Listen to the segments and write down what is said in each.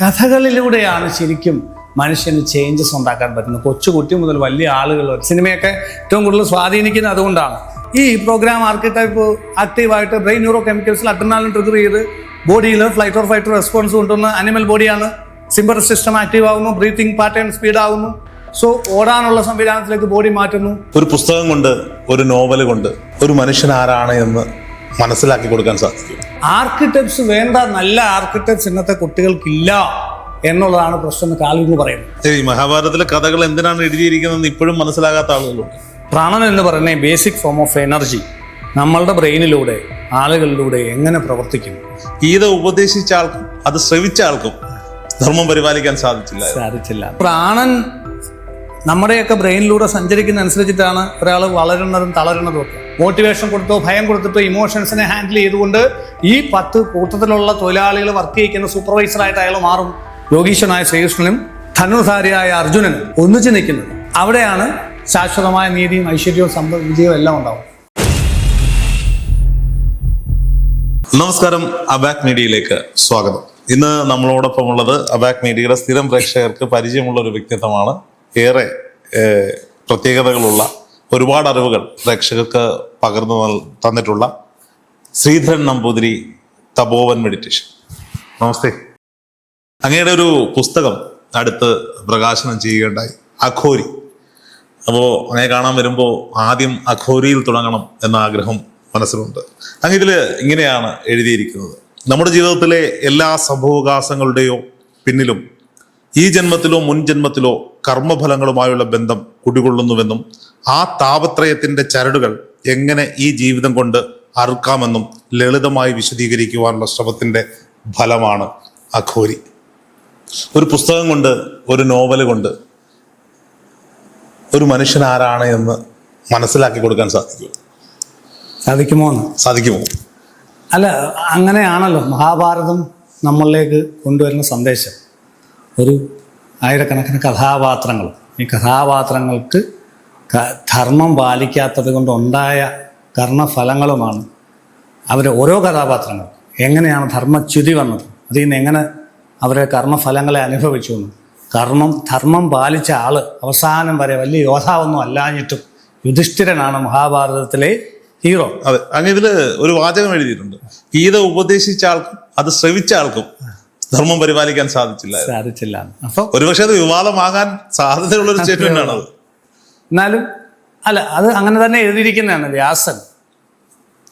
കഥകളിലൂടെയാണ് ശരിക്കും മനുഷ്യന് ചേഞ്ചസ് ഉണ്ടാക്കാൻ പറ്റുന്നത്. കൊച്ചുകുട്ടി മുതൽ വലിയ ആളുകൾ. സിനിമയൊക്കെ ഏറ്റവും കൂടുതൽ സ്വാധീനിക്കുന്നത് അതുകൊണ്ടാണ്. ഈ പ്രോഗ്രാം ആർക്കിടൈപ്പ് ആക്റ്റീവായിട്ട് ബ്രെയിൻ ന്യൂറോ കെമിക്കൽസിൽ അഡ്രിനാലിൻ ട്രിഗർ ചെയ്ത് ബോഡിയിൽ ഫ്ലൈറ്റ് ഓർ ഫ്ലൈറ്റ് റെസ്പോൺസ് കൊണ്ടുവന്ന അനിമൽ ബോഡിയാണ് സിമ്പർ സിസ്റ്റം ആക്റ്റീവ് ആകുന്നു ബ്രീത്തിങ് പാറ്റേൺ സ്പീഡ് ആകുന്നു സോ ഓടാനുള്ള സംവിധാനത്തിലേക്ക് ബോഡി മാറ്റുന്നു. ഒരു പുസ്തകം കൊണ്ട് ഒരു നോവൽ കൊണ്ട് ഒരു മനുഷ്യൻ ആരാണ് എന്ന് മനസ്സിലാക്കി കൊടുക്കാൻ സാധിക്കും. ആർക്കിടെക്ട്സ് വേണ്ട നല്ല ആർക്കിടെക്ട്സ് ഇന്നത്തെ കുട്ടികൾക്കില്ല എന്നുള്ളതാണ് പ്രശ്നം എന്ന് കാൽവിങ് പറയുന്നത്. ഈ മഹാഭാരതത്തിലെ കഥകൾ എന്തിനാണ് എഴുതിയിരിക്കുന്നതെന്ന് ഇപ്പോഴും മനസ്സിലാകാത്ത ആളുകളുണ്ട്. പ്രാണൻ എന്ന് പറയുന്ന ബേസിക് ഫോം ഓഫ് എനർജി നമ്മളുടെ ബ്രെയിനിലൂടെ ആളുകളിലൂടെ എങ്ങനെ പ്രവർത്തിക്കുന്നു? ഗീത ഉപദേശിച്ച ആൾക്കും അത് ശ്രവിച്ച ആൾക്കും ധർമ്മം പരിപാലിക്കാൻ സാധിച്ചില്ല. സാധിച്ചില്ല. പ്രാണൻ നമ്മുടെയൊക്കെ ബ്രെയിനിലൂടെ സഞ്ചരിക്കുന്ന അനുസരിച്ചിട്ടാണ് ഒരാൾ വളരുന്നതും തളരുന്നതും ഒക്കെ. മോട്ടിവേഷൻ കൊടുത്തോ ഭയം കൊടുത്തിട്ടോ ഇമോഷൻസിനെ ഹാൻഡിൽ ചെയ്തുകൊണ്ട് ഈ പത്ത് കൂട്ടത്തിലുള്ള തൊഴിലാളികൾ വർക്ക് ചെയ്യിക്കുന്ന സൂപ്പർവൈസറായിട്ട് അയാൾ മാറും. യോഗീശ്വനായ ശ്രീകൃഷ്ണനും ധനുധാരിയായ അർജുനനും ഒന്നിച്ചു നിൽക്കുന്നത് അവിടെയാണ് ശാശ്വതമായ നീതിയും ഐശ്വര്യവും സമ്പ വിജയവും എല്ലാം ഉണ്ടാവും നമസ്കാരം അബാക് മീഡിയയിലേക്ക് സ്വാഗതം. ഇന്ന് നമ്മളോടൊപ്പം ഉള്ളത് അബാക് മീഡിയയുടെ സ്ഥിരം പ്രേക്ഷകർക്ക് പരിചയമുള്ള ഒരു വ്യക്തിത്വമാണ് ഏറെ പ്രത്യേകതകളുള്ള ഒരുപാട് അറിവുകൾ പ്രേക്ഷകർക്ക് പകർന്നു തന്നിട്ടുള്ള ശ്രീധരൻ നമ്പൂതിരി തപോവൻ മെഡിറ്റേഷൻ. നമസ്തേ. അങ്ങയുടെ ഒരു പുസ്തകം അടുത്ത് പ്രകാശനം ചെയ്യുകയുണ്ടായി അഘോരി. അപ്പോൾ അങ്ങനെ കാണാൻ വരുമ്പോൾ ആദ്യം അഘോരിയിൽ തുടങ്ങണം എന്ന ആഗ്രഹം മനസ്സിലുണ്ട്. അങ്ങ് ഇതിൽ ഇങ്ങനെയാണ് എഴുതിയിരിക്കുന്നത്. നമ്മുടെ ജീവിതത്തിലെ എല്ലാ സംഭവകാശങ്ങളുടെയോ പിന്നിലും ഈ ജന്മത്തിലോ മുൻ ജന്മത്തിലോ കർമ്മഫലങ്ങളുമായുള്ള ബന്ധം കുടികൊള്ളുന്നുവെന്നും ആ താപത്രയത്തിന്റെ ചരടുകൾ എങ്ങനെ ഈ ജീവിതം കൊണ്ട് അറുക്കാമെന്നും ലളിതമായി വിശദീകരിക്കുവാനുള്ള ശ്രമത്തിന്റെ ഫലമാണ് അഘോരി. ഒരു പുസ്തകം കൊണ്ട് ഒരു നോവൽ കൊണ്ട് ഒരു മനുഷ്യൻ ആരാണ് എന്ന് മനസ്സിലാക്കി കൊടുക്കാൻ സാധിക്കും സാധിക്കുമോ സാധിക്കുമോ? അല്ല അങ്ങനെയാണല്ലോ മഹാഭാരതം നമ്മളിലേക്ക് കൊണ്ടുവരുന്ന സന്ദേശം. ഒരു ആയിരക്കണക്കിന് കഥാപാത്രങ്ങൾ. ഈ കഥാപാത്രങ്ങൾക്ക് ധർമ്മം പാലിക്കാത്തത് കൊണ്ടുണ്ടായ കർണഫലങ്ങളുമാണ് അവർ ഓരോ കഥാപാത്രങ്ങൾ. എങ്ങനെയാണ് ധർമ്മച്യുതി വന്നത്? അതിൽ നിന്ന് എങ്ങനെ അവരെ കർമ്മഫലങ്ങളെ അനുഭവിച്ചു എന്ന്. കർമ്മം ധർമ്മം പാലിച്ച ആൾ അവസാനം വരെ വലിയ യോധാവൊന്നും അല്ലാഞ്ഞിട്ടും യുധിഷ്ഠിരനാണ് മഹാഭാരതത്തിലെ ഹീറോ. അതെ അങ്ങ് ഇതിൽ ഒരു വാചകം എഴുതിയിട്ടുണ്ട്. ഗീത ഉപദേശിച്ച ആൾക്കും അത് ശ്രവിച്ച ആൾക്കും ധർമ്മം പരിപാലിക്കാൻ സാധിച്ചില്ല. സാധിച്ചില്ല. അപ്പൊ ഒരുപക്ഷെ അത് വിവാദമാകാൻ സാധ്യതയുള്ള ഒരു സ്റ്റേറ്റ്മെന്റ് ആണ് അത് എന്നാലും അല്ല അത് അങ്ങനെ തന്നെ എഴുതിയിരിക്കുന്നതാണ് വ്യാസൻ.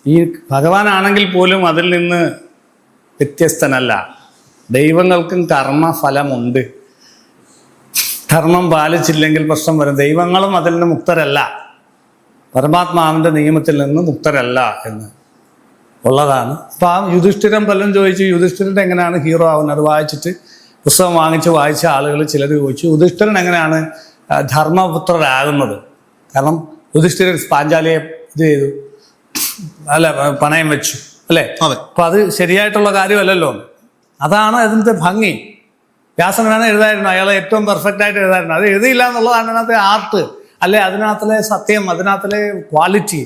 ഈ ഭഗവാനാണെങ്കിൽ പോലും അതിൽ നിന്ന് വ്യത്യസ്തനല്ല. ദൈവങ്ങൾക്കും കർമ്മഫലമുണ്ട്. ധർമ്മം പാലിച്ചില്ലെങ്കിൽ പ്രശ്നം വരും. ദൈവങ്ങളും അതിൽ നിന്ന് മുക്തരല്ല. പരമാത്മാവിന്റെ നിയമത്തിൽ നിന്ന് മുക്തരല്ല എന്ന്. ഉള്ളതാണ്. അപ്പോൾ ആ യുധിഷ്ഠിരൻ പലരും ചോദിച്ചു യുധിഷ്ഠിരൻ എങ്ങനെയാണ് ഹീറോ ആവുന്നത്? അത് വായിച്ചിട്ട് പുസ്തകം വാങ്ങിച്ച് വായിച്ച ആളുകൾ ചിലർ ചോദിച്ചു യുധിഷ്ഠിരൻ എങ്ങനെയാണ് ധർമ്മപുത്രരാകുന്നത്? കാരണം യുധിഷ്ഠിരൻ പാഞ്ചാലിയെ ഇത് ചെയ്തു. അല്ല പണയം വെച്ചു അല്ലേ? അതെ. അപ്പൊ അത് ശരിയായിട്ടുള്ള കാര്യമല്ലല്ലോ. അതാണ് അതിന്റെ ഭംഗി. വ്യാസൻ വേണം എഴുതായിരുന്നു? അയാളെ ഏറ്റവും പെർഫെക്റ്റ് ആയിട്ട് എഴുതായിരുന്നു. അത് എഴുതിയില്ല എന്നുള്ളതാണ് അതിനകത്ത് ആർട്ട് അല്ലെ അതിനകത്തിലെ സത്യം അതിനകത്തിലെ ക്വാളിറ്റി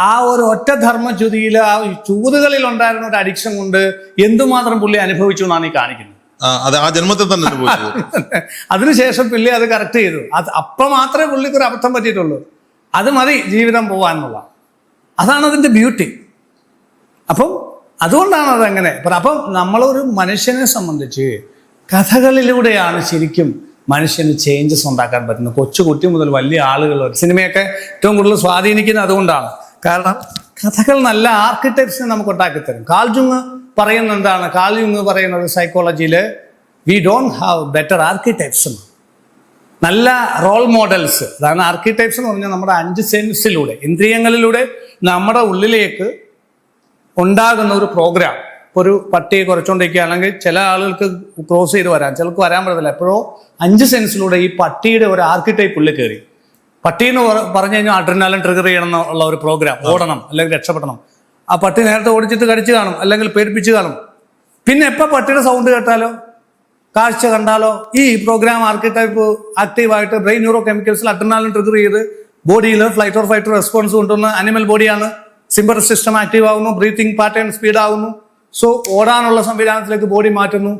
ആ ഒരു ഒറ്റ ധർമ്മച്യുതിയിൽ ആ ചൂതുകളിൽ ഉണ്ടായിരുന്ന ഒരു അഡിക്ഷൻ കൊണ്ട് എന്തുമാത്രം പുള്ളി അനുഭവിച്ചു എന്നാണ് ഈ കാണിക്കുന്നത്. അത് ആ ജന്മത്തിൽ തന്നെ അതിനുശേഷം പുള്ളി അത് കറക്റ്റ് ചെയ്തു. അത് അപ്പം മാത്രമേ പുള്ളിക്ക് ഒരു അബദ്ധം പറ്റിയിട്ടുള്ളൂ. അത് മതി ജീവിതം പോകാനുള്ള അതാണ് അതിന്റെ ബ്യൂട്ടി അപ്പം അതുകൊണ്ടാണ് അതങ്ങനെ. അപ്പം നമ്മളൊരു മനുഷ്യനെ സംബന്ധിച്ച് കഥകളിലൂടെയാണ് ശരിക്കും മനുഷ്യന് ചേഞ്ചസ് ഉണ്ടാക്കാൻ പറ്റുന്നത് കൊച്ചുകുട്ടി മുതൽ വലിയ ആളുകൾ. സിനിമയൊക്കെ ഏറ്റവും കൂടുതൽ സ്വാധീനിക്കുന്നത് അതുകൊണ്ടാണ്. കാരണം കഥകൾ നല്ല ആർക്കിടെക്ട്സിനെ നമുക്ക് ഉണ്ടാക്കിത്തരും. കാൽജുങ് പറയുന്ന എന്താണ്? കാൽജുങ് പറയുന്നത് സൈക്കോളജിയിൽ we don't have better architects നല്ല റോൾ മോഡൽസ് അതാണ് ആർക്കിടെക്ട്സ് എന്ന് പറഞ്ഞാൽ നമ്മുടെ അഞ്ച് സെൻസിലൂടെ ഇന്ദ്രിയങ്ങളിലൂടെ നമ്മുടെ ഉള്ളിലേക്ക് ഉണ്ടാകുന്ന ഒരു പ്രോഗ്രാം ഒരു പട്ടിയെ കുറച്ചുകൊണ്ടിരിക്കുക അല്ലെങ്കിൽ ചില ആളുകൾക്ക് ക്രോസ് ചെയ്ത് വരാം. ചിലർക്ക് വരാൻ പറ്റത്തില്ല. എപ്പോഴോ അഞ്ച് സെൻസിലൂടെ ഈ പട്ടിയുടെ ഒരു ആർക്കിടൈപ്പ് ഉള്ളിൽ കയറി പട്ടി എന്ന് പറഞ്ഞു കഴിഞ്ഞാൽ അഡ്രിനാലും ട്രിഗർ ചെയ്യണം എന്നുള്ള ഒരു പ്രോഗ്രാം ഓടണം അല്ലെങ്കിൽ രക്ഷപ്പെടണം. ആ പട്ടി നേരത്തെ ഓടിച്ചിട്ട് കടിച്ചു കാണും അല്ലെങ്കിൽ പേടിപ്പിച്ച് കാണും. പിന്നെ എപ്പോൾ പട്ടിയുടെ സൗണ്ട് കേട്ടാലോ? കാഴ്ച കണ്ടാലോ? ഈ പ്രോഗ്രാം ആർക്കിടൈപ്പ് ആക്റ്റീവായിട്ട് ബ്രെയിൻ ന്യൂറോ കെമിക്കൽസിൽ അഡ്രിനാലിൻ ട്രിഗർ ചെയ്ത് ബോഡിയിൽ ഫ്ലൈറ്റ് ഓർ ഫൈറ്റർ റെസ്പോൺസ് കൊണ്ടുവന്ന് അനിമൽ ബോഡിയാണ് സിമ്പർ സിസ്റ്റം ആക്റ്റീവ് ആവുന്നു ബ്രീത്തിങ് പാറ്റേൺ സ്പീഡ് ആവുന്നു. സോ ഓടാനുള്ള സംവിധാനത്തിലേക്ക് ബോഡി മാറ്റുന്നു.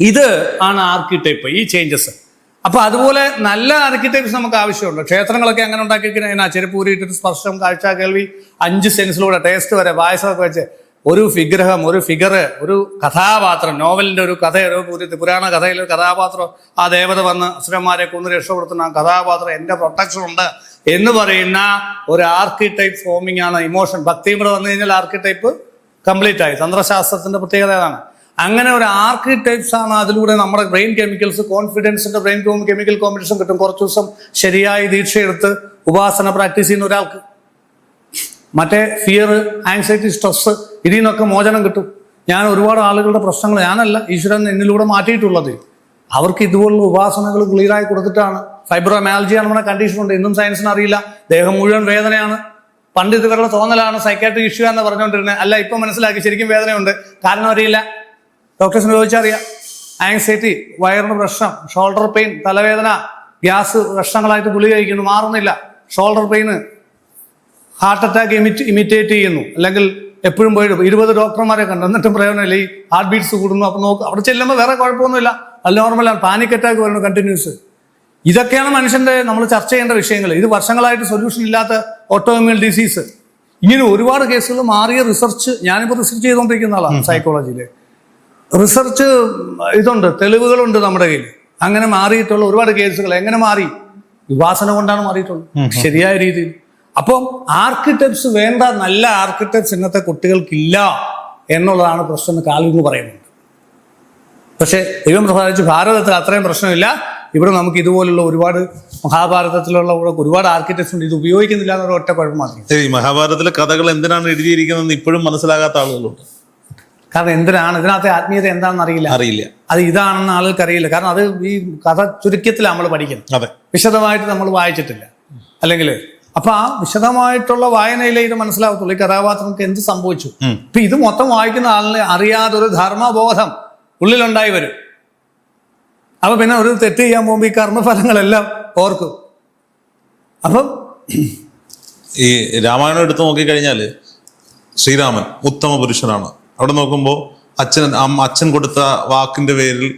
ഇത് ആണ് ആർക്കിടൈപ്പ് ഈ ചേഞ്ചസ് അപ്പൊ അതുപോലെ നല്ല ആർക്കിടൈപ്സ് നമുക്ക് ആവശ്യമുണ്ട്. ക്ഷേത്രങ്ങളൊക്കെ അങ്ങനെ ഉണ്ടാക്കിയിരിക്കുന്ന ചെരുപ്പ് സ്പർശം കാഴ്ച കേൾവി അഞ്ച് സെൻസിലൂടെ ടേസ്റ്റ് വരെ വായസൊക്കെ വെച്ച് ഒരു വിഗ്രഹം ഒരു ഫിഗർ ഒരു കഥാപാത്രം നോവലിന്റെ ഒരു കഥ ഒരു പുര- പുരാണ കഥയിലെ ഒരു കഥാപാത്രം ആ ദേവത വന്ന് അസുരന്മാരെ കൊന്ന് രക്ഷപ്പെടുത്തുന്ന ആ കഥാപാത്രം എന്റെ പ്രൊട്ടക്ഷൻ ഉണ്ട് എന്ന് പറയുന്ന ഒരു ആർക്കിടൈപ്പ് ഫോമിംഗ് ആണ് ഇമോഷൻ ഭക്തിയും കൂടെ വന്നു കഴിഞ്ഞാൽ ആർക്കിടൈപ്പ് കംപ്ലീറ്റ് ആയി. തന്ത്രശാസ്ത്രത്തിന്റെ പ്രത്യേകത അതാണ് അങ്ങനെ ഒരു ആർക്കിടൈപ്സ് ആണ് അതിലൂടെ നമ്മുടെ ബ്രെയിൻ കെമിക്കൽസ് കോൺഫിഡൻസിന്റെ ബ്രെയിൻ കെമിക്കൽ കോമ്പിനേഷൻ കിട്ടും. കുറച്ച് ദിവസം ശരിയായി ദീക്ഷയെടുത്ത് ഉപാസന പ്രാക്ടീസ് ചെയ്യുന്ന ഒരാൾക്ക്. മറ്റേ ഫിയർ ആങ്സൈറ്റി സ്ട്രെസ് ഇതിൽ നിന്നൊക്കെ മോചനം കിട്ടും. ഞാൻ ഒരുപാട് ആളുകളുടെ പ്രശ്നങ്ങൾ ഞാനല്ല ഈശ്വരൻ എന്നിലൂടെ മാറ്റിയിട്ടുള്ളത്. അവർക്ക് ഇതുപോലുള്ള ഉപാസനകൾ ക്ലിയറായി കൊടുത്തിട്ടാണ്. ഫൈബ്രോമാലജിയാണ് നമ്മുടെ കണ്ടീഷൻ ഉണ്ട്. ഇന്നും സയൻസിന് അറിയില്ല. ദേഹം മുഴുവൻ വേദനയാണ്. പണ്ട് ഇത് തോന്നലാണ് സൈക്കാട്രി ഇഷ്യൂ എന്ന് പറഞ്ഞുകൊണ്ടിരുന്നത് അല്ല ഇപ്പൊ മനസ്സിലാക്കി ശരിക്കും വേദനയുണ്ട്. കാരണം അറിയില്ല. ഡോക്ടേഴ്സിന് ചോദിച്ചാൽ അറിയാം ആങ്സൈറ്റി വയറിന് പ്രശ്നം ഷോൾഡർ പെയിൻ തലവേദന ഗ്യാസ് പ്രശ്നങ്ങളായിട്ട് ഗുളിക കഴിക്കുന്നു മാറുന്നില്ല. Shoulder pain heart attack imit imitate ചെയ്യുന്നു. അല്ലെങ്കിൽ എപ്പോഴും പോയി ഇരുപത് ഡോക്ടർമാരെ കണ്ടു. എന്നിട്ടും പ്രയോജനമില്ല. ഈ ഹാർട്ട് ബീറ്റ്സ് കൂടുന്നു. അപ്പോൾ നോക്കും അവിടെ ചെല്ലുമ്പോൾ വേറെ കുഴപ്പമൊന്നുമില്ല. അത് നോർമലാണ് പാനിക് അറ്റാക്ക് വരുന്നു കണ്ടിന്യൂസ് ഇതൊക്കെയാണ് മനുഷ്യന്റെ നമ്മൾ ചർച്ച ചെയ്യേണ്ട വിഷയങ്ങൾ. ഇത് വർഷങ്ങളായിട്ട് സൊല്യൂഷൻ ഇല്ലാത്ത ഓട്ടോമിയൽ ഡിസീസ് ഇങ്ങനെ ഒരുപാട് കേസുകൾ മാറിയ റിസർച്ച് ഞാനിപ്പോൾ റിസർച്ച് ചെയ്തുകൊണ്ടിരിക്കുന്ന ആളാണ് സൈക്കോളജിയിൽ റിസർച്ച് ഇതുണ്ട് തെളിവുകളുണ്ട് നമ്മുടെ കയ്യിൽ അങ്ങനെ മാറിയിട്ടുള്ള ഒരുപാട് കേസുകൾ. എങ്ങനെ മാറി? വിവാസന കൊണ്ടാണ് മാറിയിട്ടുള്ളത്. ശരിയായ രീതിയിൽ. അപ്പം ആർക്കിടെക്ട്സ് വേണ്ട നല്ല ആർക്കിടെക്ട്സ് ഇന്നത്തെ കുട്ടികൾക്കില്ല എന്നുള്ളതാണ് പ്രശ്നം എന്ന് കാലിന്ന് പറയുന്നുണ്ട്. പക്ഷേ ദൈവം പ്രസാദിച്ച് ഭാരതത്തിൽ അത്രയും പ്രശ്നമില്ല. ഇവിടെ നമുക്ക് ഇതുപോലുള്ള ഒരുപാട് മഹാഭാരതത്തിലുള്ള ഒരുപാട് ആർക്കിടെക്ട്സ് ഉണ്ട്. ഇത് ഉപയോഗിക്കുന്നില്ല എന്നൊരു ഒറ്റ കുഴപ്പം മാത്രം ഈ മഹാഭാരതത്തിലെ കഥകൾ എന്തിനാണ് എഴുതിയിരിക്കുന്നതെന്ന് ഇപ്പോഴും മനസ്സിലാകാത്ത ആളുകളുണ്ട്. കാരണം എന്തിനാണ്? ഇതിനകത്തെ ആത്മീയത എന്താണെന്ന് അറിയില്ല. അറിയില്ല. അത് ഇതാണെന്ന് ആളുകൾക്ക് അറിയില്ല. കാരണം അത് ഈ കഥ ചുരുക്കത്തിൽ നമ്മൾ പഠിക്കുന്നത്. അതെ. വിശദമായിട്ട് നമ്മൾ വായിച്ചിട്ടില്ല. അല്ലെങ്കിൽ അപ്പൊ ആ വിശദമായിട്ടുള്ള വായനയിലേ ഇത് മനസ്സിലാവത്തുള്ളൂ ഈ കഥാപാത്രങ്ങൾക്ക് എന്ത് സംഭവിച്ചു. ഇപ്പൊ ഇത് മൊത്തം വായിക്കുന്ന ആളിനെ അറിയാതെ ഒരു ധർമ്മബോധം ഉള്ളിലുണ്ടായി വരും. അപ്പൊ പിന്നെ ഒരു തെറ്റ് ചെയ്യാൻ പോകുമ്പോൾ ഈ കർമ്മഫലങ്ങളെല്ലാം ഓർക്കും. അപ്പം ഈ രാമായണം എടുത്ത് നോക്കിക്കഴിഞ്ഞാൽ ശ്രീരാമൻ ഉത്തമ പുരുഷനാണ്. അവിടെ നോക്കുമ്പോൾ അച്ഛൻ അച്ഛൻ കൊടുത്ത വാക്കിന്റെ പേരിൽ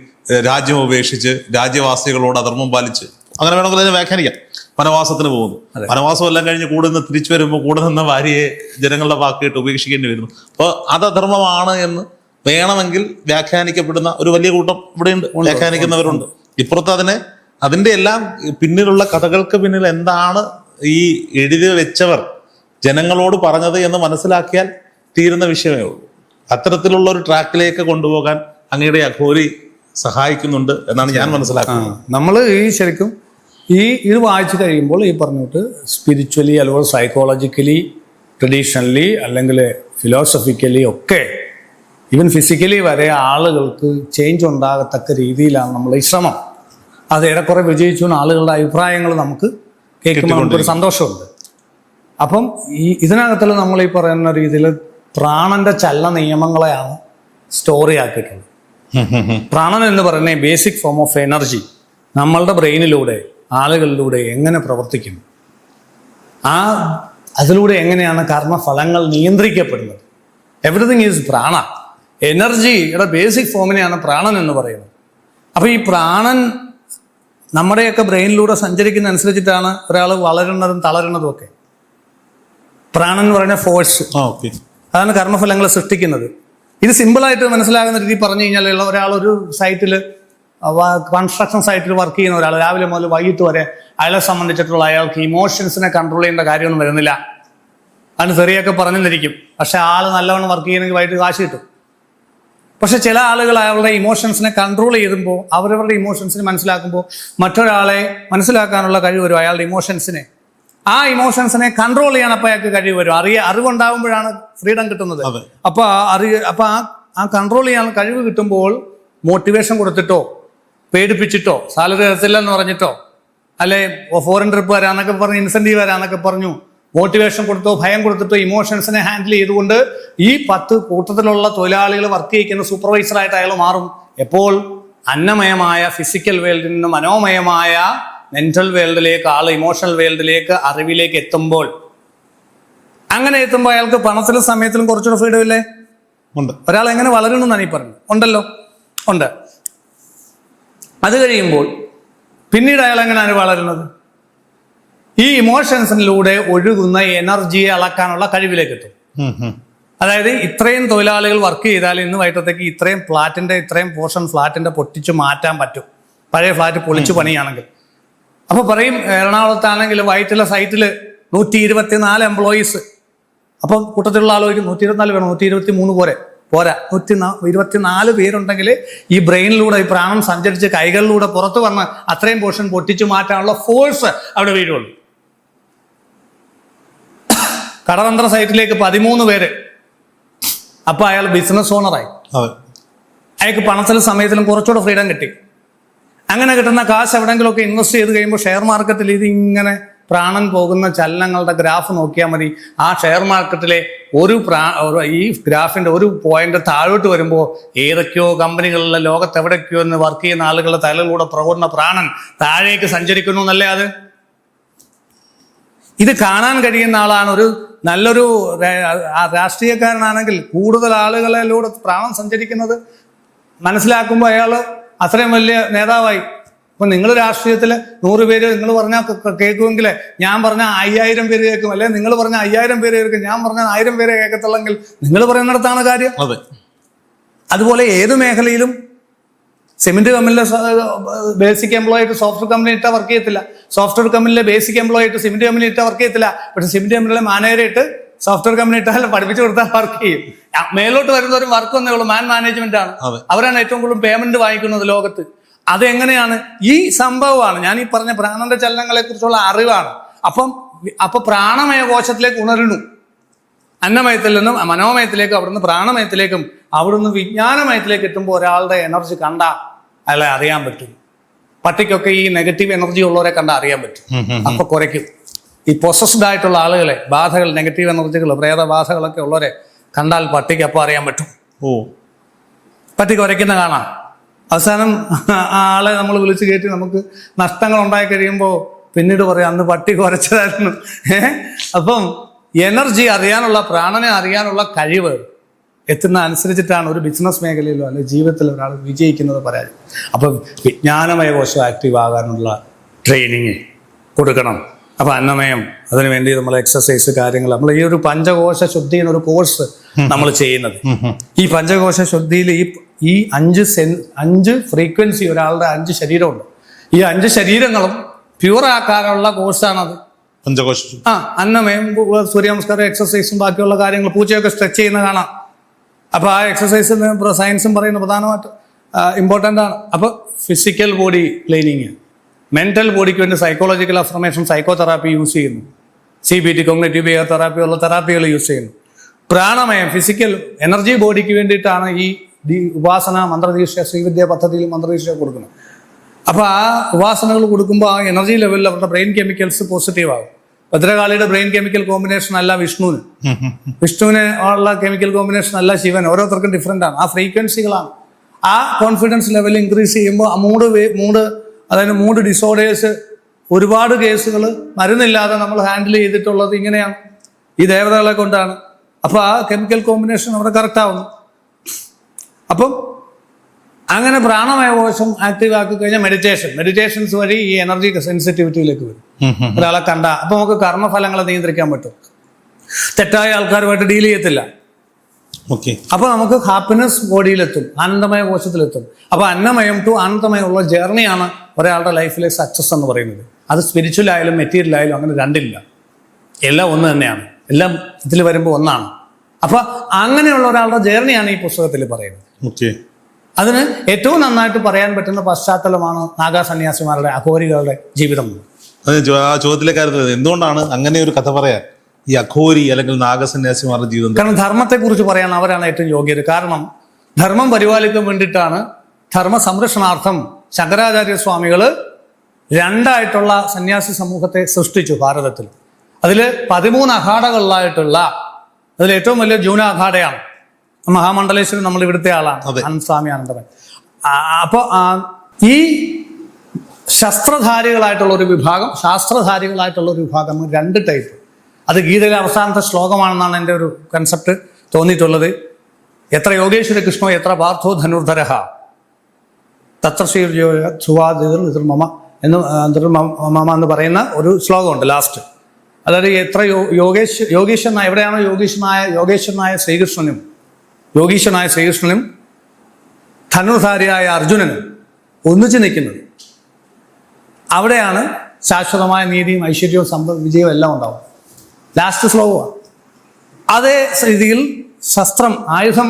രാജ്യം ഉപേക്ഷിച്ച് രാജ്യവാസികളോട് അധർമ്മം പാലിച്ച് അങ്ങനെ വേണമെങ്കിൽ അതിനെ വ്യാഖ്യാനിക്കാം. വനവാസത്തിന് പോകുന്നു. വനവാസം എല്ലാം കഴിഞ്ഞ് കൂടെ നിന്ന് തിരിച്ചു വരുമ്പോൾ കൂടെ നിന്ന ഭാര്യയെ ജനങ്ങളുടെ വാക്കിട്ട് ഉപേക്ഷിക്കേണ്ടി വരുന്നു. അപ്പോൾ അത് അധർമ്മമാണ് എന്ന് വേണമെങ്കിൽ വ്യാഖ്യാനിക്കപ്പെടുന്ന ഒരു വലിയ കൂട്ടം ഇവിടെയുണ്ട് വ്യാഖ്യാനിക്കുന്നവരുണ്ട്. ഇപ്പുറത്ത് അതിനെ അതിന്റെ എല്ലാം പിന്നിലുള്ള കഥകൾക്ക് പിന്നിൽ എന്താണ് ഈ എഴുതി വെച്ചവർ ജനങ്ങളോട് പറഞ്ഞത് എന്ന് മനസ്സിലാക്കിയാൽ തീരുന്ന വിഷയമേ ഉള്ളൂ. അത്തരത്തിലുള്ള ഒരു ട്രാക്കിലേക്ക് കൊണ്ടുപോകാൻ അങ്ങയുടെ അഘോരി സഹായിക്കുന്നുണ്ട് എന്നാണ് ഞാൻ മനസ്സിലാക്കുന്നത്. നമ്മൾ ഈ ശരിക്കും ഈ ഇത് വായിച്ചു കഴിയുമ്പോൾ ഈ പറഞ്ഞിട്ട് സ്പിരിച്വലി അല്ലെങ്കിൽ സൈക്കോളജിക്കലി ട്രഡീഷണലി അല്ലെങ്കിൽ ഫിലോസഫിക്കലി ഒക്കെ ഈവൻ ഫിസിക്കലി വരെ ആളുകൾക്ക് ചേഞ്ച് ഉണ്ടാകത്തക്ക രീതിയിലാണ് നമ്മൾ ഈ ശ്രമം. അത് ഏറെക്കുറെ വിജയിച്ചു ആളുകളുടെ അഭിപ്രായങ്ങൾ നമുക്ക് കേൾക്കുമ്പോൾ നമുക്കൊരു സന്തോഷമുണ്ട്. അപ്പം ഈ ഇതിനകത്തുള്ള നമ്മൾ ഈ പറയുന്ന രീതിയിൽ പ്രാണന്റെ ചല്ല നിയമങ്ങളെയാണ് സ്റ്റോറി ആക്കിയിട്ടുള്ളത്. പ്രാണൻ എന്ന് പറയുന്ന ബേസിക് ഫോം ഓഫ് എനർജി നമ്മളുടെ ബ്രെയിനിലൂടെ ആളുകളിലൂടെ എങ്ങനെ പ്രവർത്തിക്കുന്നു? ആ അതിലൂടെ എങ്ങനെയാണ് കർമ്മഫലങ്ങൾ നിയന്ത്രിക്കപ്പെടുന്നത്? എവറിഥിങ് ഈസ് പ്രാണ എനർജിയുടെ ബേസിക് ഫോമിനെയാണ് പ്രാണൻ എന്ന് പറയുന്നത്. അപ്പോൾ ഈ പ്രാണൻ നമ്മുടെയൊക്കെ ബ്രെയിനിലൂടെ സഞ്ചരിക്കുന്ന അനുസരിച്ചിട്ടാണ് ഒരാൾ വളരുന്നതും തളരുന്നതും ഒക്കെ പ്രാണൻ എന്ന് പറയുന്ന ഫോഴ്സ് അതാണ് കർമ്മഫലങ്ങൾ സൃഷ്ടിക്കുന്നത്. ഇത് സിമ്പിളായിട്ട് മനസ്സിലാകുന്ന രീതി പറഞ്ഞു കഴിഞ്ഞാൽ ഒരാൾ ഒരു സൈറ്റിൽ കൺസ്ട്രക്ഷൻ സൈറ്റിൽ വർക്ക് ചെയ്യുന്ന ഒരാൾ രാവിലെ മുതൽ വൈകിട്ട് വരെ അയാളെ സംബന്ധിച്ചിട്ടുള്ള അയാൾക്ക് ഇമോഷൻസിനെ കൺട്രോൾ ചെയ്യേണ്ട കാര്യമൊന്നും വരുന്നില്ല. അതിന് ചെറിയൊക്കെ പറഞ്ഞെന്നിരിക്കും. പക്ഷെ ആൾ നല്ലവണ്ണം വർക്ക് ചെയ്യണമെങ്കിൽ വൈകിട്ട് കാശ് കിട്ടും. പക്ഷെ ചില ആളുകൾ അവരുടെ ഇമോഷൻസിനെ കൺട്രോൾ ചെയ്യുമ്പോൾ അവരവരുടെ ഇമോഷൻസിനെ മനസ്സിലാക്കുമ്പോൾ മറ്റൊരാളെ മനസ്സിലാക്കാനുള്ള കഴിവ് വരും അയാളുടെ ഇമോഷൻസിനെ ആ ഇമോഷൻസിനെ കൺട്രോൾ ചെയ്യാൻ അപ്പം അയാൾക്ക് കഴിവ് വരും. അറിയ അറിവുണ്ടാകുമ്പോഴാണ് ഫ്രീഡം കിട്ടുന്നത്. അപ്പോൾ ആ അറിയ അപ്പോൾ ആ ആ കൺട്രോൾ ചെയ്യാൻ കഴിവ് കിട്ടുമ്പോൾ മോട്ടിവേഷൻ കൊടുത്തിട്ടോ പേടിപ്പിച്ചിട്ടോ സാലറി തരത്തില്ലെന്ന് പറഞ്ഞിട്ടോ അല്ലെ ഫോറിൻ ട്രിപ്പ് വരാന്നൊക്കെ പറഞ്ഞു ഇൻസെന്റീവ് വരാന്നൊക്കെ പറഞ്ഞു മോട്ടിവേഷൻ കൊടുത്തോ ഭയം കൊടുത്തിട്ടോ ഇമോഷൻസിനെ ഹാൻഡിൽ ചെയ്തുകൊണ്ട് ഈ പത്ത് കൂട്ടത്തിലുള്ള തൊഴിലാളികൾ വർക്ക് ചെയ്യിക്കുന്ന സൂപ്പർവൈസറായിട്ട് അയാൾ മാറും. എപ്പോൾ? അന്നമയമായ ഫിസിക്കൽ വേൾഡിൽ നിന്ന് മനോമയമായ മെന്റൽ വേൾഡിലേക്ക് ആൾ ഇമോഷണൽ വേൾഡിലേക്ക് അറിവിലേക്ക് എത്തുമ്പോൾ. അങ്ങനെ എത്തുമ്പോൾ അയാൾക്ക് പണത്തിലും സമയത്തിലും കുറച്ചുകൂടെ ഫ്രീഡം ഇല്ലേ? ഉണ്ട്. ഒരാൾ എങ്ങനെ വളരണമെന്നാണ് ഈ പറഞ്ഞത്. ഉണ്ടല്ലോ? ഉണ്ട്. അത് കഴിയുമ്പോൾ പിന്നീട് അയാൾ എങ്ങനെയാണ് വളരുന്നത്? ഈ ഇമോഷൻസിലൂടെ ഒഴുകുന്ന എനർജിയെ അളക്കാനുള്ള കഴിവിലേക്ക് എത്തും. അതായത് ഇത്രയും തൊഴിലാളികൾ വർക്ക് ചെയ്താൽ ഇന്ന് വൈകിട്ടത്തേക്ക് ഇത്രയും ഫ്ലാറ്റിന്റെ ഇത്രയും പോർഷൻ ഫ്ലാറ്റിന്റെ പൊട്ടിച്ച് മാറ്റാൻ പറ്റും. പഴയ ഫ്ലാറ്റ് പൊളിച്ചു പണിയാണെങ്കിൽ. അപ്പോൾ പറയും എറണാകുളത്താണെങ്കിൽ വൈറ്റിലെ സൈറ്റിൽ നൂറ്റി ഇരുപത്തിനാല് എംപ്ലോയീസ് അപ്പം കൂട്ടത്തിലുള്ള ആലോചിക്കും നൂറ്റി ഇരുപത്തിനാല് പേര് നൂറ്റി ഇരുപത്തി മൂന്ന് പോരെ. പോരാ. നൂറ്റി ഇരുപത്തിനാല് പേരുണ്ടെങ്കിൽ ഈ ബ്രെയിനിലൂടെ ഈ പ്രാണം സഞ്ചരിച്ച് കൈകളിലൂടെ പുറത്തു വന്ന് അത്രയും പോർഷൻ പൊട്ടിച്ചു മാറ്റാനുള്ള ഫോഴ്സ് അവിടെ വീഴുള്ളൂ കടതന്ത്ര സൈറ്റിലേക്ക് പതിമൂന്ന് പേര്. അപ്പൊ അയാൾ ബിസിനസ് ഓണറായി അയാൾക്ക് പണത്തിലും സമയത്തിലും കുറച്ചുകൂടെ ഫ്രീഡം കിട്ടി. അങ്ങനെ കിട്ടുന്ന കാശ് എവിടെയെങ്കിലുമൊക്കെ ഇൻവെസ്റ്റ് ചെയ്ത് കഴിയുമ്പോൾ ഷെയർ മാർക്കറ്റിൽ ഇത് ഇങ്ങനെ പ്രാണൻ പോകുന്ന ചലനങ്ങളുടെ ഗ്രാഫ് നോക്കിയാൽ മതി. ആ ഷെയർ മാർക്കറ്റിലെ ഒരു പ്രാ ഈ ഗ്രാഫിന്റെ ഒരു പോയിന്റ് താഴോട്ട് വരുമ്പോൾ ഏതൊക്കെയോ കമ്പനികളിലെ ലോകത്ത് എവിടെയൊക്കെയോ എന്ന് വർക്ക് ചെയ്യുന്ന ആളുകളുടെ തലയിലൂടെ പ്രകടന പ്രാണൻ താഴേക്ക് സഞ്ചരിക്കുന്നു എന്നല്ലേ അത്? ഇത് കാണാൻ കഴിയുന്ന ആളാണ് ഒരു നല്ലൊരു രാഷ്ട്രീയക്കാരനാണെങ്കിൽ കൂടുതൽ ആളുകളിലൂടെ പ്രാണം സഞ്ചരിക്കുന്നത് മനസ്സിലാക്കുമ്പോൾ അയാൾ അത്രയും വലിയ നേതാവായി. അപ്പം നിങ്ങൾ രാഷ്ട്രീയത്തിൽ നൂറ് പേര് നിങ്ങൾ പറഞ്ഞാൽ കേൾക്കുമെങ്കിൽ ഞാൻ പറഞ്ഞ അയ്യായിരം പേര് കേൾക്കും. അല്ലെ നിങ്ങൾ പറഞ്ഞ അയ്യായിരം പേര് കേൾക്കും. ഞാൻ പറഞ്ഞ ആയിരം പേരെ കേൾക്കത്തുള്ളെങ്കിൽ നിങ്ങൾ പറയുന്നിടത്താണ് കാര്യം. അതെ. അതുപോലെ ഏത് മേഖലയിലും സിമെന്റ് കമ്പനിയിലെ ബേസിക് എംപ്ലോയി ആയിട്ട് സോഫ്റ്റ്വെയർ കമ്പനി ഇട്ടാൽ വർക്ക് ചെയ്യത്തില്ല. സോഫ്റ്റ്വെയർ കമ്പനിയിലെ ബേസിക് എംപ്ലോയി ആയിട്ട് സിമെന്റ് കമ്പനി ഇട്ടാൽ വർക്ക് ചെയ്യത്തില്ല. പക്ഷെ സിമെന്റ് കമ്പനിയിലെ മാനേജറായിട്ട് സോഫ്റ്റ്വെയർ കമ്പനി ഇട്ടാൽ പഠിപ്പിച്ചു കൊടുത്താൽ വർക്ക് ചെയ്യും. മേലോട്ട് മേലോട്ട് വരുന്നവരും വർക്ക് ഒന്നേ ഉള്ളൂ. മാൻ മാനേജ്മെന്റ് ആണ്. അവരാണ് ഏറ്റവും കൂടുതൽ പേയ്മെന്റ് വാങ്ങിക്കുന്നത് ലോകത്ത്. അതെങ്ങനെയാണ് ഈ സംഭവമാണ്. ഞാൻ ഈ പറഞ്ഞ പ്രാണന്റെ ചലനങ്ങളെ കുറിച്ചുള്ള അറിവാണ്. അപ്പം അപ്പൊ പ്രാണമയ കോശത്തിലേക്ക് ഉണരുന്നു. അന്നമയത്തിൽ നിന്നും മനോമയത്തിലേക്കും അവിടുന്ന് പ്രാണമയത്തിലേക്കും അവിടുന്ന് വിജ്ഞാനമയത്തിലേക്ക് എത്തുമ്പോൾ ഒരാളുടെ എനർജി കണ്ട അയാളെ അറിയാൻ പറ്റും. പട്ടിക്കൊക്കെ ഈ നെഗറ്റീവ് എനർജി ഉള്ളവരെ കണ്ട് അറിയാൻ പറ്റും. അപ്പൊ കുറയ്ക്കും. ഈ പൊസസ്ഡ് ആയിട്ടുള്ള ആളുകളെ ബാധകൾ നെഗറ്റീവ് എനർജികൾ പ്രേതബാധകളൊക്കെ ഉള്ളവരെ കണ്ടാൽ പട്ടിക്ക് അപ്പോൾ അറിയാൻ പറ്റും. ഓ. പട്ടി കുറയ്ക്കുന്ന കാണാം. അവസാനം ആ ആളെ നമ്മൾ വിളിച്ചു കയറ്റി നമുക്ക് നഷ്ടങ്ങൾ ഉണ്ടായി കഴിയുമ്പോൾ പിന്നീട് പറയാം അന്ന് പട്ടി കുറച്ചതായിരുന്നു. ഏഹ് അപ്പം എനർജി അറിയാനുള്ള പ്രാണനെ അറിയാനുള്ള കഴിവ് എത്തുന്ന അനുസരിച്ചിട്ടാണ് ഒരു ബിസിനസ് മേഖലയിലോ അല്ലെങ്കിൽ ജീവിതത്തിൽ ഒരാൾ വിജയിക്കുന്നത് പറയാൻ. അപ്പം വിജ്ഞാനമയ കോശം ആക്റ്റീവ് ആകാനുള്ള ട്രെയിനിങ് കൊടുക്കണം. അപ്പം അന്നമയം അതിനു വേണ്ടി നമ്മൾ എക്സസൈസ് കാര്യങ്ങൾ നമ്മൾ ഈ ഒരു പഞ്ചകോശ ശുദ്ധി എന്നൊരു കോഴ്സ് നമ്മൾ ചെയ്യുന്നത്. ഈ പഞ്ചകോശ ശുദ്ധിയിൽ ഈ ഈ അഞ്ച് സെൻ അഞ്ച് ഫ്രീക്വൻസി ഒരാളുടെ അഞ്ച് ശരീരമുണ്ട്. ഈ അഞ്ച് ശരീരങ്ങളും പ്യൂർ ആക്കാനുള്ള കോഴ്സാണത് പഞ്ചകോശ ആ അന്നമയം സൂര്യ നമസ്കാരം എക്സസൈസും ബാക്കിയുള്ള കാര്യങ്ങൾ പൂച്ചയൊക്കെ സ്ട്രെച്ച് ചെയ്യുന്ന കാണാം. അപ്പോൾ ആ എക്സസൈസ് സയൻസും പറയുന്ന പ്രധാനമായിട്ട് ഇമ്പോർട്ടന്റ് ആണ്. അപ്പോൾ ഫിസിക്കൽ ബോഡി ക്ലീനിങ് മെന്റൽ ബോഡിക്ക് വേണ്ടി psychological affirmation psycho therapy use ചെയ്യുന്നു. C B T cognitive behave therapy ഉള്ള തെറാപ്പികൾ യൂസ് ചെയ്യുന്നു. പ്രാണമയം ഫിസിക്കൽ എനർജി ബോഡിക്ക് വേണ്ടിയിട്ടാണ് ഈ ഉപാസന മന്ത്രദീക്ഷ ശ്രീവിദ്യ പദ്ധതിയിൽ മന്ത്രദീക്ഷ കൊടുക്കുന്നത്. അപ്പോൾ ആ ഉപാസനകൾ കൊടുക്കുമ്പോൾ ആ എനർജി ലെവലിൽ അവരുടെ ബ്രെയിൻ കെമിക്കൽസ് പോസിറ്റീവ് ആകും. ഭദ്രകാളിയുടെ ബ്രെയിൻ കെമിക്കൽ കോമ്പിനേഷൻ അല്ല വിഷ്ണുവിന്. വിഷ്ണുവിന് ഉള്ള കെമിക്കൽ കോമ്പിനേഷൻ അല്ല ശിവൻ ഓരോരുത്തർക്കും ഡിഫറെന്റ് ആണ്. ആ ഫ്രീക്വൻസികളാണ് ആ കോൺഫിഡൻസ് ലെവൽ ഇൻക്രീസ് ചെയ്യുമ്പോൾ ആ മൂഡ് മൂഡ് അതായത് മൂഡ് ഡിസോർഡേഴ്സ് ഒരുപാട് കേസുകൾ മരുന്നില്ലാതെ നമ്മൾ ഹാൻഡിൽ ചെയ്തിട്ടുള്ളത് ഇങ്ങനെയാണ്. ഈ ദേവതകളെ കൊണ്ടാണ്. അപ്പോൾ ആ കെമിക്കൽ കോമ്പിനേഷൻ അവിടെ കറക്റ്റ് ആവുന്നു. അപ്പം അങ്ങനെ പ്രാണമായ കോശം ആക്റ്റീവ് ആക്കി കഴിഞ്ഞാൽ മെഡിറ്റേഷൻ മെഡിറ്റേഷൻസ് വഴി ഈ എനർജി സെൻസിറ്റിവിറ്റിയിലേക്ക് വരും. ഒരാളെ കണ്ട. അപ്പൊ നമുക്ക് കർമ്മഫലങ്ങളെ നിയന്ത്രിക്കാൻ പറ്റും. തെറ്റായ ആൾക്കാരുമായിട്ട് ഡീൽ ചെയ്യത്തില്ല. ഓക്കെ അപ്പൊ നമുക്ക് ഹാപ്പിനെസ് ബോഡിയിലെത്തും ആനന്ദമയ കോശത്തിലെത്തും. അപ്പൊ അന്നമയം ടു ആനന്ദമയമുള്ള ജേർണിയാണ് ഒരാളുടെ ലൈഫിലെ സക്സസ് എന്ന് പറയുന്നത്. അത് സ്പിരിച്വൽ ആയാലും മെറ്റീരിയൽ ആയാലും അങ്ങനെ രണ്ടില്ല. എല്ലാം ഒന്ന് തന്നെയാണ്. എല്ലാം ഇതിൽ വരുമ്പോൾ ഒന്നാണ്. അപ്പൊ അങ്ങനെയുള്ള ഒരാളുടെ ജേർണിയാണ് ഈ പുസ്തകത്തിൽ പറയുന്നത്. ഓക്കെ അതിന് ഏറ്റവും നന്നായിട്ട് പറയാൻ പറ്റുന്ന പശ്ചാത്തലമാണ് നാഗാ സന്യാസിമാരുടെ അഘോരികളുടെ ജീവിതം. അത് ആ ചോദ്യത്തിലെ കാര്യത്തിൽ എന്തുകൊണ്ടാണ് അങ്ങനെ ഒരു കഥ പറയാൻ ഈ അഘോരി അല്ലെങ്കിൽ നാഗസന്യാസിമാരുടെ ജീവിതം കാരണം ധർമ്മത്തെക്കുറിച്ച് പറയാൻ അവരാണ് ഏറ്റവും യോഗ്യർ. കാരണം ധർമ്മം പരിപാലിക്കാൻ വേണ്ടിയിട്ടാണ് ധർമ്മ സംരക്ഷണാർത്ഥം ശങ്കരാചാര്യ സ്വാമികൾ രണ്ടായിട്ടുള്ള സന്യാസി സമൂഹത്തെ സൃഷ്ടിച്ചു ഭാരതത്തിൽ. അതിൽ പതിമൂന്ന് അഖാഡകളിലായിട്ടുള്ള അതിൽ ഏറ്റവും വലിയ ജൂന അഖാഡയാണ്. മഹാമണ്ഡലേശ്വരൻ നമ്മൾ ഇവിടുത്തെ ആളാണ്. സ്വാമി അനന്തവൻ അപ്പോൾ ഈ ശസ്ത്രധാരികളായിട്ടുള്ള ഒരു വിഭാഗം ശാസ്ത്രധാരികളായിട്ടുള്ള ഒരു വിഭാഗം രണ്ട് ടൈപ്പ് അത് ഗീതയിലെ അവസാനത്തെ ശ്ലോകമാണെന്നാണ് എന്റെ ഒരു കൺസെപ്റ്റ് തോന്നിയിട്ടുള്ളത്. എത്ര യോഗേശ്വര കൃഷ്ണോ എത്ര പാർത്ഥോ ധനുർധരഹ തത്രശ്രീ സുവാദിതർ നിർമ്മമ എന്ന് മമ എന്ന് പറയുന്ന ഒരു ശ്ലോകമുണ്ട് ലാസ്റ്റ് അതായത് എത്ര യോ യോഗേശ് യോഗീശ്വരനായ എവിടെയാണോ യോഗീശ്വരനായ യോഗേശ്വരനായ ശ്രീകൃഷ്ണനും യോഗീശ്വരനായ ശ്രീകൃഷ്ണനും ധനുർധാരിയായ അർജുനനും ഒന്നിച്ചു നിൽക്കുന്നത്. അവിടെയാണ് ശാശ്വതമായ നീതിയും ഐശ്വര്യവും സമ്പ വിജയവും എല്ലാം ഉണ്ടാവും ലാസ്റ്റ് സ്ലോവാണ് അതേ രീതിയിൽ ശസ്ത്രം ആയുധം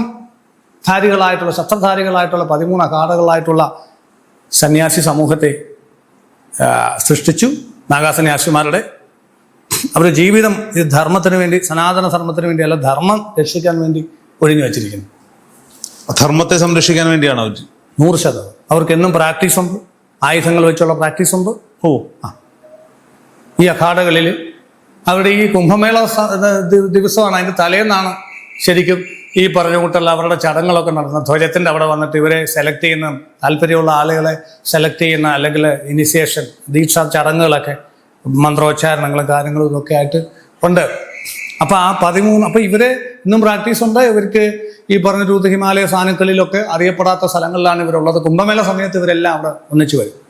ധാരികളായിട്ടുള്ള ശസ്ത്രധാരികളായിട്ടുള്ള പതിമൂന്ന് അഖാടകളായിട്ടുള്ള സന്യാസി സമൂഹത്തെ സൃഷ്ടിച്ചു. നാഗാസന്യാസിമാരുടെ അവരുടെ ജീവിതം ഈ ധർമ്മത്തിന് വേണ്ടി സനാതന ധർമ്മത്തിന് വേണ്ടി അല്ല ധർമ്മം രക്ഷിക്കാൻ വേണ്ടി ഒഴിഞ്ഞു വെച്ചിരിക്കുന്നു. ധർമ്മത്തെ സംരക്ഷിക്കാൻ വേണ്ടിയാണ്? അവർ നൂറ് ശതമാനം. അവർക്ക് എന്നും പ്രാക്ടീസ് ഉണ്ട്. ആയുധങ്ങൾ വെച്ചുള്ള പ്രാക്ടീസ് ഉണ്ട്. ഓ ആ. ഈ അഖാഡകളിൽ അവരുടെ ഈ കുംഭമേള ദിവസമാണ്. അതിന്റെ തലേന്നാണ് ശരിക്കും ഈ പറഞ്ഞ കൂട്ടുള്ള അവരുടെ ചടങ്ങുകളൊക്കെ നടന്നത്. ധ്വജത്തിന്റെ അവിടെ വന്നിട്ട് ഇവരെ സെലക്ട് ചെയ്യുന്ന താല്പര്യമുള്ള ആളുകളെ സെലക്ട് ചെയ്യുന്ന അല്ലെങ്കിൽ ഇനിഷ്യേഷൻ ദീക്ഷാ ചടങ്ങുകളൊക്കെ മന്ത്രോച്ചാരണങ്ങളും കാര്യങ്ങളും ഇതൊക്കെ ആയിട്ട് ഉണ്ട്. അപ്പോൾ ആ പതിമൂന്ന് അപ്പോൾ ഇവരെ ഇന്നും പ്രാക്ടീസ് ഉണ്ട്. ഇവർക്ക് ഈ പറഞ്ഞ രൂപ ഹിമാലയ സാനുക്കളിലൊക്കെ അറിയപ്പെടാത്ത സ്ഥലങ്ങളിലാണ് ഇവരുള്ളത്. കുംഭമേള സമയത്ത് ഇവരെല്ലാം അവിടെ ഒന്നിച്ചു വരും.